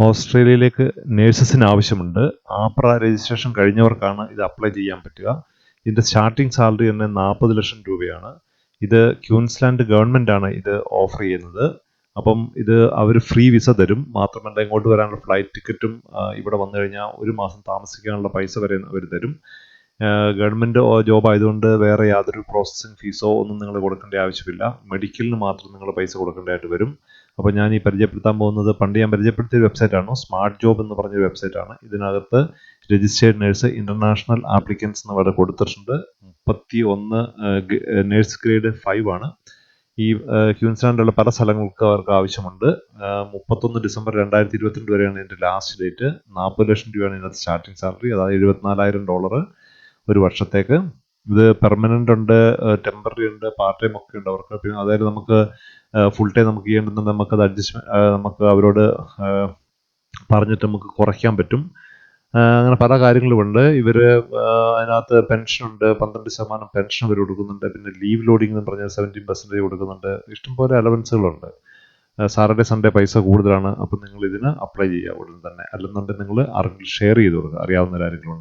ഓസ്ട്രേലിയയിലേക്ക് നേഴ്സസിന് ആവശ്യമുണ്ട്. APRA registration കഴിഞ്ഞവർക്കാണ് ഇത് അപ്ലൈ ചെയ്യാൻ പറ്റുക. ഇതിന്റെ സ്റ്റാർട്ടിംഗ് സാലറി തന്നെ നാൽപ്പത് ലക്ഷം രൂപയാണ്. ഇത് ക്യൂൻസ്ലാൻഡ് ഗവൺമെന്റാണ് ഇത് ഓഫർ ചെയ്യുന്നത്. അപ്പം ഇത് അവർ ഫ്രീ വിസ തരും. മാത്രമല്ല ഇങ്ങോട്ട് വരാനുള്ള ഫ്ലൈറ്റ് ടിക്കറ്റും ഇവിടെ വന്നു കഴിഞ്ഞാൽ ഒരു മാസം താമസിക്കാനുള്ള പൈസ വരെ അവർ തരും. ഗവൺമെന്റ് ജോബ് ആയതുകൊണ്ട് വേറെ യാതൊരു പ്രോസസ്സിങ് ഫീസോ ഒന്നും നിങ്ങൾ കൊടുക്കേണ്ട ആവശ്യമില്ല. മെഡിക്കലിന് മാത്രം നിങ്ങൾ പൈസ കൊടുക്കേണ്ടതായിട്ട് വരും. അപ്പോൾ ഞാൻ ഈ പരിചയപ്പെടുത്താൻ പോകുന്നത് പണ്ട് ഞാൻ പരിചയപ്പെടുത്തിയ വെബ്സൈറ്റാണ് സ്മാർട്ട് ജോബ് എന്ന് പറഞ്ഞ വെബ്സൈറ്റാണ് ഇതിനകത്ത് രജിസ്റ്റേർഡ് നേഴ്സ് ഇന്റർനാഷണൽ ആപ്ലിക്കൻസ് എന്ന് അവിടെ കൊടുത്തിട്ടുണ്ട്. മുപ്പത്തി ഒന്ന് നേഴ്സ് ഗ്രേഡ് ഫൈവ് ആണ്. ഈ ക്യൂൻസ്ലാൻഡിലുള്ള പല സ്ഥലങ്ങൾക്ക് അവർക്ക് ആവശ്യമുണ്ട്. മുപ്പത്തൊന്ന് ഡിസംബർ രണ്ടായിരത്തി ഇരുപത്തിരണ്ട് വരെയാണ് ഇതിന്റെ ലാസ്റ്റ് ഡേറ്റ് നാൽപ്പത് ലക്ഷം രൂപയാണ് ഇതിനകത്ത് സ്റ്റാർട്ടിംഗ് സാലറി അതായത് എഴുപത്തിനാലായിരം ഡോളർ ഒരു വർഷത്തേക്ക്. ഇത് പെർമനന്റ് ഉണ്ട് ടെമ്പററി ഉണ്ട് പാർട്ട് ടൈം ഒക്കെ ഉണ്ട് അവർക്ക്. പിന്നെ അതായത് നമുക്ക് ഫുൾ ടൈം നമുക്ക് ചെയ്യേണ്ടത് അത് അഡ്ജസ്റ്റ്മെന്റ് നമുക്ക് അവരോട് പറഞ്ഞിട്ട് നമുക്ക് കുറയ്ക്കാൻ പറ്റും. അങ്ങനെ പല കാര്യങ്ങളുമുണ്ട്. ഇവർ അതിനകത്ത് പെൻഷനുണ്ട് പന്ത്രണ്ട് ശതമാനം പെൻഷൻ ഇവർ കൊടുക്കുന്നുണ്ട്. പിന്നെ ലീവ് ലോഡിംഗ് എന്ന് പറഞ്ഞാൽ സെവന്റീൻ പെർസെന്റേജ് കൊടുക്കുന്നുണ്ട്. ഇഷ്ടംപോലെ അലവൻസുകളുണ്ട് സാറ്റർഡേ സൺഡേ പൈസ കൂടുതലാണ്. അപ്പം നിങ്ങൾ ഇതിന് അപ്ലൈ ചെയ്യുക ഉടൻ തന്നെ അല്ലെന്നുണ്ടെങ്കിൽ നിങ്ങൾ ആർക്കെങ്കിലും ഷെയർ ചെയ്ത് കൊടുക്കുക. അറിയാവുന്ന ആരെങ്കിലും